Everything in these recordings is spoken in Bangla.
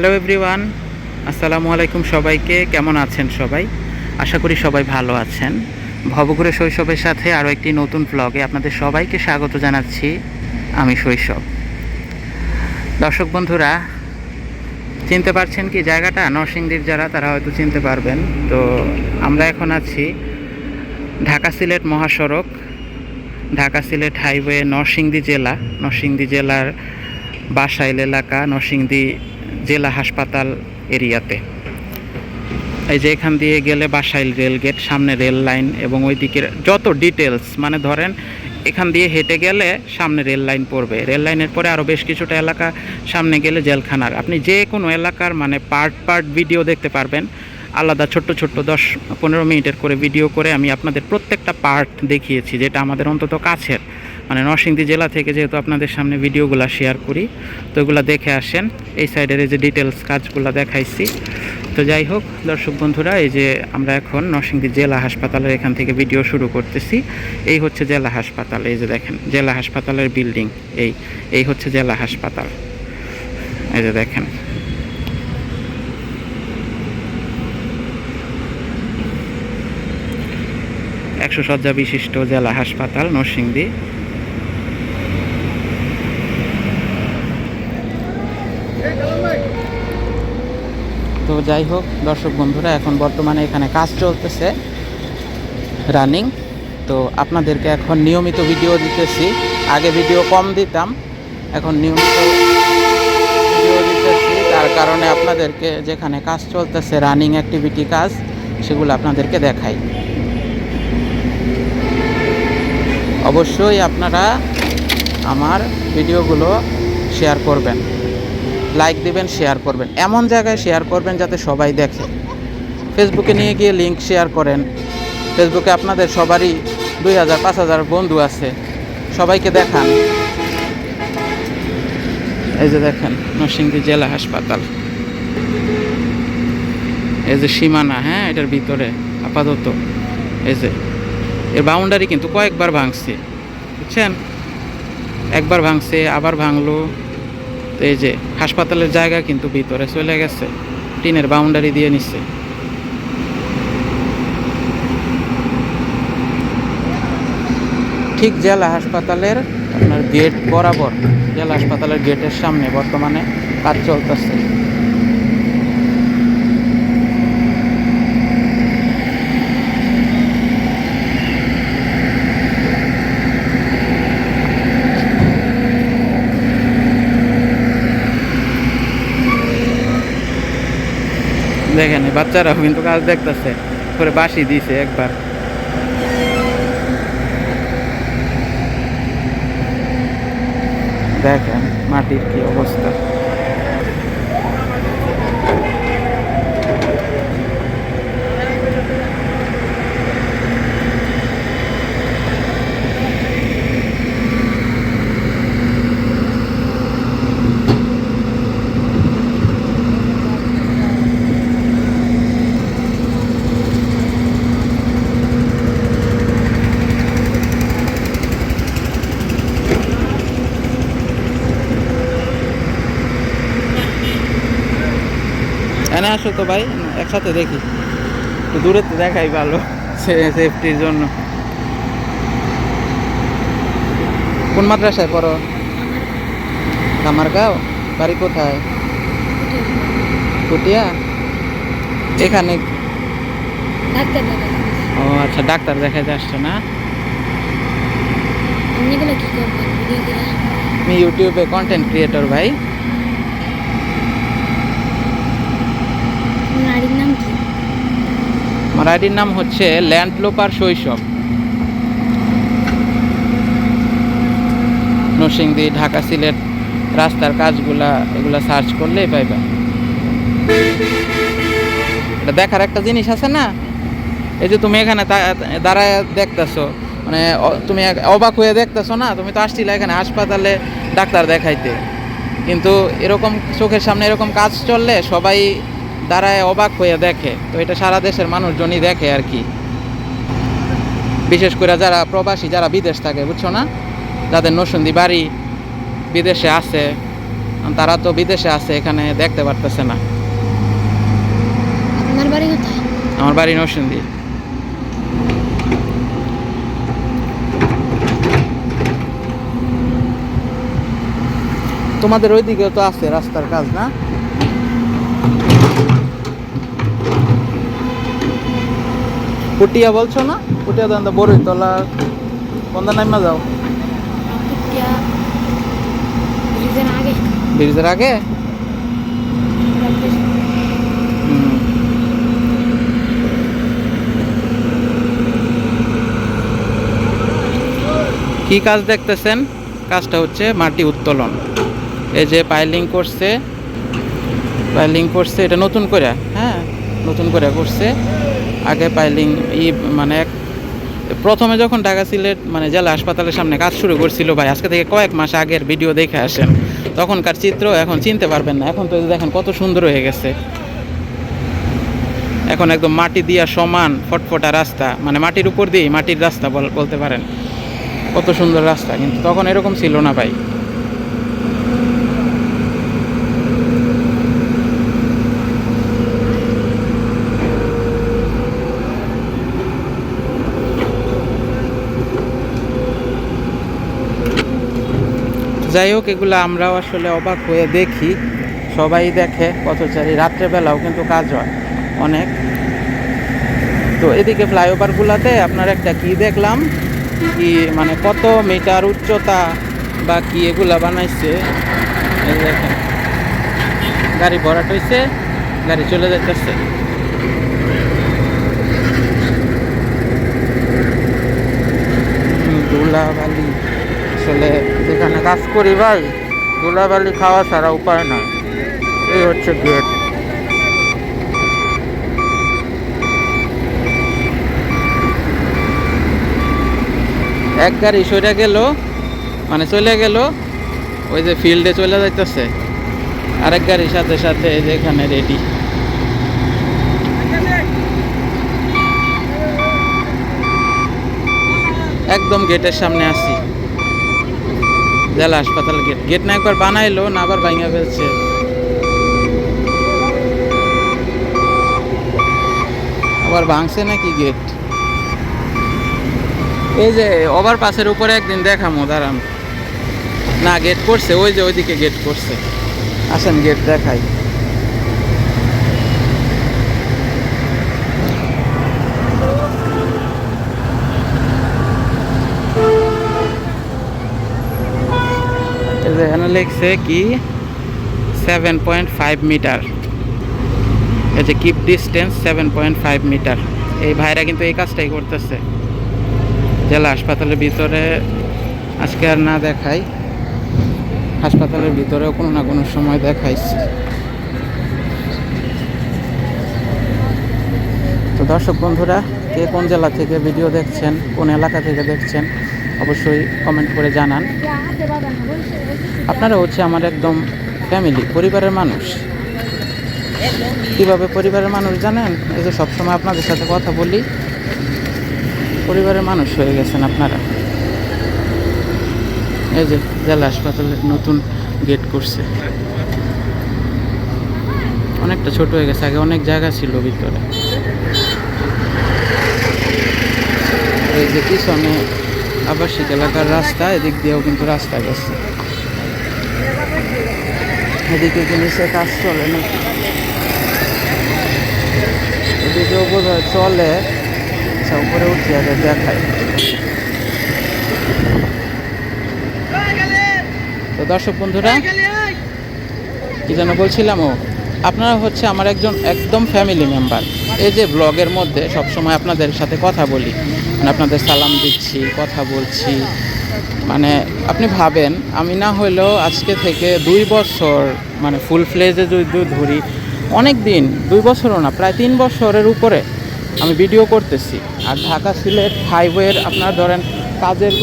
হ্যালো এভরিওয়ান, আসসালামু আলাইকুম সবাইকে, কেমন আছেন সবাই? আশা করি সবাই ভালো আছেন। ভবঘুরে শৈশবের সাথে আরও একটি নতুন ব্লগে আপনাদের সবাইকে স্বাগত জানাচ্ছি আমি শৈশব। দর্শক বন্ধুরা, চিনতে পারছেন কি জায়গাটা? নরসিংদীর যারা, তারা হয়তো চিনতে পারবেন। তো আমরা এখন আছি ঢাকা সিলেট মহাসড়ক, ঢাকা সিলেট হাইওয়ে নরসিংদী জেলা। নরসিংদী জেলার বাসাইল এলাকা, নরসিংদী জেলা হাসপাতাল এরিয়াতে। এই যে এখান দিয়ে গেলে বাসাইল রেল গেট, সামনে রেল লাইন এবং ওই দিকের যত ডিটেলস মানে ধরেন এখান দিয়ে হেঁটে গেলে সামনে রেল লাইন পড়বে। রেল লাইনের পরে আরও বেশ কিছুটা এলাকা, সামনে গেলে জেলখানার। আপনি যে কোনো এলাকার মানে পার্ট পার্ট ভিডিও দেখতে পারবেন। আলাদা ছোট্ট ছোট্ট দশ পনেরো মিনিটের করে ভিডিও করে আমি আপনাদের প্রত্যেকটা পার্ট দেখিয়েছি, যেটা আমাদের অন্তত কাছের। মানে নরসিংদী জেলা থেকে যেহেতু আপনাদের সামনে ভিডিওগুলো শেয়ার করি, তো এগুলো দেখে আসেন। এই সাইডের এই যে ডিটেলস কাজগুলো দেখাইছি। তো যাই হোক, দর্শক বন্ধুরা, এই যে আমরা এখন নরসিংদী জেলা হাসপাতালের এখান থেকে ভিডিও শুরু করতেছি। এই হচ্ছে জেলা হাসপাতাল, এই যে দেখেন, জেলা হাসপাতালের বিল্ডিং এই এই হচ্ছে জেলা হাসপাতাল। এই যে দেখেন। একশো শয্যা বিশিষ্ট জেলা হাসপাতাল নরসিংদী। তো যাই হোক, দর্শক বন্ধুরা, এখন বর্তমানে এখানে কাজ চলতেছে রানিং। তো আপনাদেরকে এখন নিয়মিত ভিডিও দিতেছি। আগে ভিডিও কম দিতাম, এখন নিয়মিত ভিডিও দিতেছি। তার কারণে আপনাদেরকে যেখানে কাজ চলতেছে, রানিং অ্যাক্টিভিটি কাজ, সেগুলো আপনাদেরকে দেখাই। অবশ্যই আপনারা আমার ভিডিওগুলো শেয়ার করবেন। লাইক দিবেন শেয়ার করবেন। এমন জায়গায় শেয়ার করবেন যাতে সবাই দেখে। ফেসবুকে নিয়ে গিয়ে লিঙ্ক শেয়ার করেন। ফেসবুকে আপনাদের সবারই দুই হাজার, পাঁচ হাজার বন্ধু আছে। সবাইকে দেখান। এই যে দেখেন, নরসিংদী জেলা হাসপাতাল। এই যে সীমানা হ্যাঁ এটার ভিতরে, আপাতত। এই যে, এর বাউন্ডারি কিন্তু কয়েকবার ভাঙছে। বুঝছেন? একবার ভাঙছে, আবার ভাঙলো। তো এই যে হাসপাতালের জায়গা কিন্তু ভিতরে চলে গেছে, টিনের বাউন্ডারি দিয়ে নিচ্ছে। ঠিক জেলা হাসপাতালের আপনার গেট বরাবর, জেলা হাসপাতালের গেটের সামনে বর্তমানে কাজ চলতেছে। দেখেন বাচ্চারাও কিন্তু কাজ দেখতেছে। করে বাসি দিছে একবার। দেখেন মাটির কি অবস্থা। আসো তো ভাই একসাথে দেখি। তো দূরে তো দেখাই ভালো সেফটির জন্য। কোন মাদ্রাসায় পড়ো? কামারগাঁও? বাড়ি কোথায়? কুটিয়া? এখানে? ও আচ্ছা ডাক্তার দেখাতে আসছো না? আমি ইউটিউবে কন্টেন্ট ক্রিয়েটর ভাই নারীর নাম কি আইডির নাম হচ্ছে ল্যান্ড লোপার শৈশব। নরসিংদী, ঢাকা সিলেট রাস্তার কাজগুলা, এগুলা সার্চ করলেই পাইবা। এটা দেখার একটা জিনিস আছে না? এই যে তুমি এখানে দাঁড়ায় দেখতেছো মানে তুমি অবাক হয়ে দেখতেছো না? তুমি তো আসছিলে এখানে হাসপাতালে ডাক্তার দেখাইতে। কিন্তু এরকম চোখের সামনে এরকম কাজ চললে সবাই দাঁড়ায় অবাক হয়ে দেখে। তো এটা সারা দেশের মানুষজনই দেখে আর কি। বিশেষ করে যারা প্রবাসী যারা বিদেশ থাকে বুঝছ না? যাদের নসন্দি বাড়ি বিদেশে আছে তারা তো বিদেশে আছে এখানে দেখতে পারতেছে না। আপনার বাড়ি কোথায়? আমার বাড়ি নরসিংদী তোমাদের ওইদিকে তো আছে রাস্তার কাজ না? পুটিয়া বলছো না? পুটিয়া তো বড়ই তলা কোনটা নাইমা যাও। ব্রিজের আগে। কি কাজ দেখতেছেন? কাজটা হচ্ছে মাটি উত্তোলন। এই যে পাইলিং করছে পাইলিং করছে এটা নতুন করে হ্যাঁ? নতুন করে করছে। আগে পাইলিং ই মানে এক প্রথমে যখন ঢাকা সিলেট মানে জেলা হাসপাতালের সামনে কাজ শুরু করছিল, ভাই, আজকে থেকে কয়েক মাস আগের ভিডিও দেখে আসেন। তখনকার চিত্র এখন চিনতে পারবেন না। এখন তো দেখেন কত সুন্দর হয়ে গেছে। এখন একদম মাটি দিয়া সমান ফটফটা রাস্তা। মানে মাটির উপর দিয়ে মাটির রাস্তা বল- বলতে পারেন। কত সুন্দর রাস্তা। কিন্তু তখন এরকম ছিল না, ভাই। যাই হোক, এগুলো আমরাও আসলে অবাক হয়ে দেখি। সবাই দেখে, পথচারী। রাত্রেবেলাও কিন্তু কাজ হয়, অনেক। তো এদিকে ফ্লাইওভারগুলোতে আপনার একটা কি দেখলাম? কি মানে কত মিটার উচ্চতা বা কি এগুলা বানাইছে? গাড়ি ভরাট হয়েছে গাড়ি চলে যাইতেছে। ধুলাবালি। আসলে যেখানে কাজ করি ভাই, ধুলাবালি খাওয়া ছাড়া উপায় নয় এই হচ্ছে গেট এক গাড়ি সরে গেল মানে চলে গেল, ওই যে ফিল্ডে চলে যাইতেছে। আরেক গাড়ির সাথে সাথে এখানে রেডি একদম গেটের সামনে আসি জেলা হাসপাতাল গেট। গেট না একবার বানাইলো, না আবার ভাঙা ফেলছে। আবার ভাঙছে নাকি গেট? এই যে, ওভার পাশের উপরে একদিন দেখামো, দাঁড়ান। না, গেট করছে, ওই যে ওইদিকে গেট করছে। আসেন, গেট দেখাই। এখানে লিখছে কি? সেভেন পয়েন্ট ফাইভ মিটার এই যে keep distance seven point five metre এই ভাইরা কিন্তু এই কাজটাই করতেছে। জেলা হাসপাতালের ভিতরে আজকে আর না দেখাই। হাসপাতালের ভিতরেও কোনো না কোনো সময় দেখাইছি। তো দর্শক বন্ধুরা কে কোন জেলা থেকে ভিডিও দেখছেন, কোন এলাকা থেকে দেখছেন, অবশ্যই কমেন্ট করে জানান। আপনারা হচ্ছে আমার একদম ফ্যামিলি পরিবারের মানুষ। কীভাবে পরিবারের মানুষ জানেন? এই যে সবসময় আপনাদের সাথে কথা বলি, পরিবারের মানুষ হয়ে গেছেন আপনারা। এই যে জেলা হাসপাতালে নতুন গেট করছে। অনেকটা ছোট হয়ে গেছে, আগে অনেক জায়গা ছিল ভিতরে। এই যে পিছনে আবাসিক এলাকার রাস্তা, এদিক দিয়েও কিন্তু রাস্তা গেছে। এদিকে কিন্তু নিচে কাজ চলে নাকি এদিকেও বোধ হয় চলে। আচ্ছা উপরে উঠি আগে দেখাই। তো দর্শক বন্ধুরা, কি যেন বলছিলাম ও, আপনারা হচ্ছে আমার একজন একদম ফ্যামিলি মেম্বার এই যে ব্লগের মধ্যে সবসময় আপনাদের সাথে কথা বলি মানে আপনাদের সালাম দিচ্ছি, কথা বলছি। মানে আপনি ভাবেন, আমি না হইলেও আজকে থেকে দুই বছর মানে ফুল ফ্লেজে যদি ধরি, অনেক দিন, দুই বছরও না, প্রায় তিন বছরের উপরে আমি ভিডিও করতেছি। আর ঢাকা সিলেট হাইওয়ের আপনার ধরেন কাজের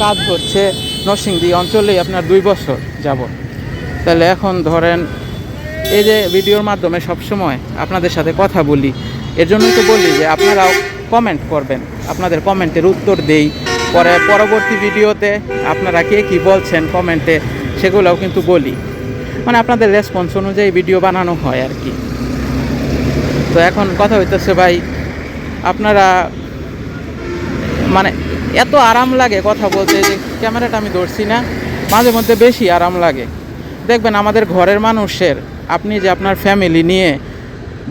কাজ হচ্ছে নরসিংদী অঞ্চলেই আপনার দুই বছর যাব। তাহলে এখন ধরেন এই যে ভিডিওর মাধ্যমে সবসময় আপনাদের সাথে কথা বলি এর জন্যই তো বলি যে আপনারাও কমেন্ট করবেন। আপনাদের কমেন্টের উত্তর দেই। পরে পরবর্তী ভিডিওতে আপনারা কে কী বলছেন কমেন্টে সেগুলোও কিন্তু বলি। মানে আপনাদের রেসপন্স অনুযায়ী ভিডিও বানানো হয় আর কি। তো এখন কথা হইতেছে ভাই, আপনারা মানে এত আরাম লাগে কথা বলতে যে ক্যামেরাটা আমি ধরছি না, মাঝে মধ্যে বেশি আরাম লাগে। দেখবেন আমাদের ঘরের মানুষের, আপনি যে আপনার ফ্যামিলি নিয়ে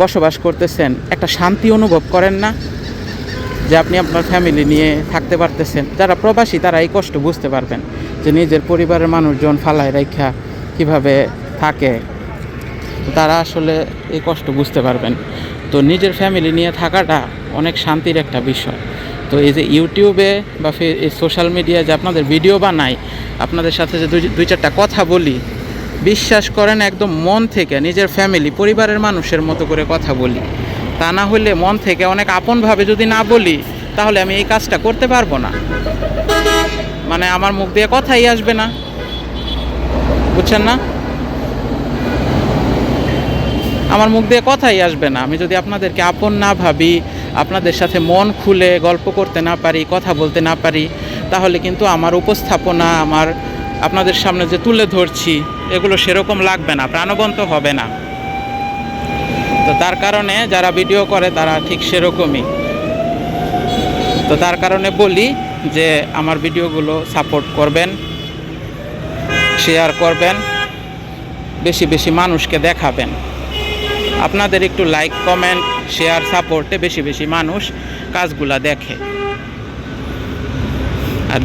বসবাস করতেছেন, একটা শান্তি অনুভব করেন না যে আপনি আপনার ফ্যামিলি নিয়ে থাকতে পারতেছেন। যারা প্রবাসী, তারা এই কষ্ট বুঝতে পারবেন যে নিজের পরিবারের মানুষজন ফালায় রেখা কীভাবে থাকে। তারা আসলে এই কষ্ট বুঝতে পারবেন। তো নিজের ফ্যামিলি নিয়ে থাকাটা অনেক শান্তির একটা বিষয়। তো এই যে ইউটিউবে বা এই সোশ্যাল মিডিয়ায় যে আপনাদের ভিডিও বানাই, আপনাদের সাথে যে দুই, চারটা কথা বলি বিশ্বাস করেন একদম মন থেকে, নিজের ফ্যামিলি পরিবারের মানুষের মতো করে কথা বলি। তা না হলে মন থেকে অনেক আপনভাবে যদি না বলি, তাহলে আমি এই কাজটা করতে পারব না। মানে আমার মুখ দিয়ে কথাই আসবে না। বুঝছেন না? আমার মুখ দিয়ে কথাই আসবে না। আমি যদি আপনাদেরকে আপন না ভাবি, আপনাদের সাথে মন খুলে গল্প করতে না পারি, কথা বলতে না পারি, তাহলে কিন্তু আমার উপস্থাপনা, আমার আপনাদের সামনে যে তুলে ধরছি, এগুলো সেরকম লাগবে না, প্রাণবন্ত হবে না। তো তার কারণে যারা ভিডিও করে, তারা ঠিক সেরকমই। তো তার কারণে বলি যে, আমার ভিডিওগুলো সাপোর্ট করবেন, শেয়ার করবেন, বেশি বেশি মানুষকে দেখাবেন। আপনাদের একটু লাইক, কমেন্ট, শেয়ার, সাপোর্টে বেশি বেশি মানুষ কাজগুলা দেখে।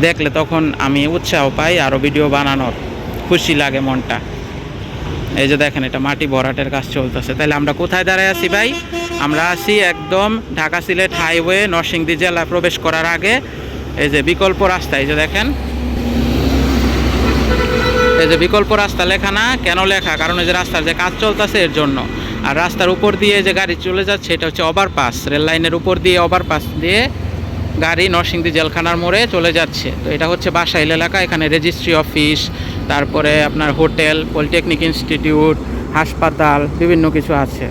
দেখলে তখন আমি উৎসাহ পাই আরও ভিডিও বানানোর। খুশি লাগে মনটা। এই যে দেখেন, এটা মাটি ভরাটের কাজ চলতেছে। তাহলে আমরা কোথায় দাঁড়ায় আছি ভাই? আমরা আছি একদম ঢাকা সিলেট হাইওয়ে নরসিংদী জেলা প্রবেশ করার আগে এই যে বিকল্প রাস্তা, এই যে দেখেন। এই যে বিকল্প রাস্তা লেখা না, কেন লেখা? কারণ এই যে রাস্তার যে কাজ চলতেছে এর জন্য। আর রাস্তার উপর দিয়ে যে গাড়ি চলে যাচ্ছে, এটা হচ্ছে ওভারপাস রেল লাইনের উপর দিয়ে ওভারপাস দিয়ে গাড়ি নরসিংদী জেলখানার মোড়ে চলে যাচ্ছে। তো এটা হচ্ছে বাসাইল এলাকা, এখানে রেজিস্ট্রি অফিস তারপরে আপনার হোটেল পলিটেকনিক ইনস্টিটিউট হাসপাতাল, বিভিন্ন কিছু আছে।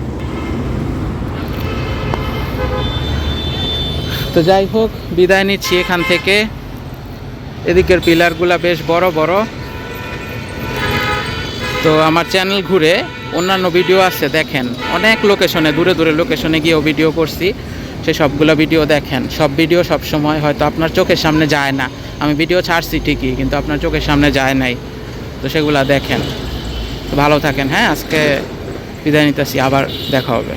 তো যাই হোক, বিদায় নিচ্ছি এখান থেকে। এদিকের পিলারগুলা বেশ বড় বড়। তো আমার চ্যানেল ঘুরে অন্যান্য ভিডিও আছে, দেখেন। অনেক লোকেশনে দূরে দূরে লোকেশনে গিয়েও ভিডিও করছি। সে সবগুলো ভিডিও দেখেন। সব ভিডিও সব সময় হয়তো আপনার চোখের সামনে যায় না। আমি ভিডিও ছাড়ছি ঠিকই, কিন্তু আপনার চোখের সামনে যায় নাই। তো সেগুলো দেখেন। ভালো থাকেন হ্যাঁ? আজকে বিদায় নিতেছি, আবার দেখা হবে।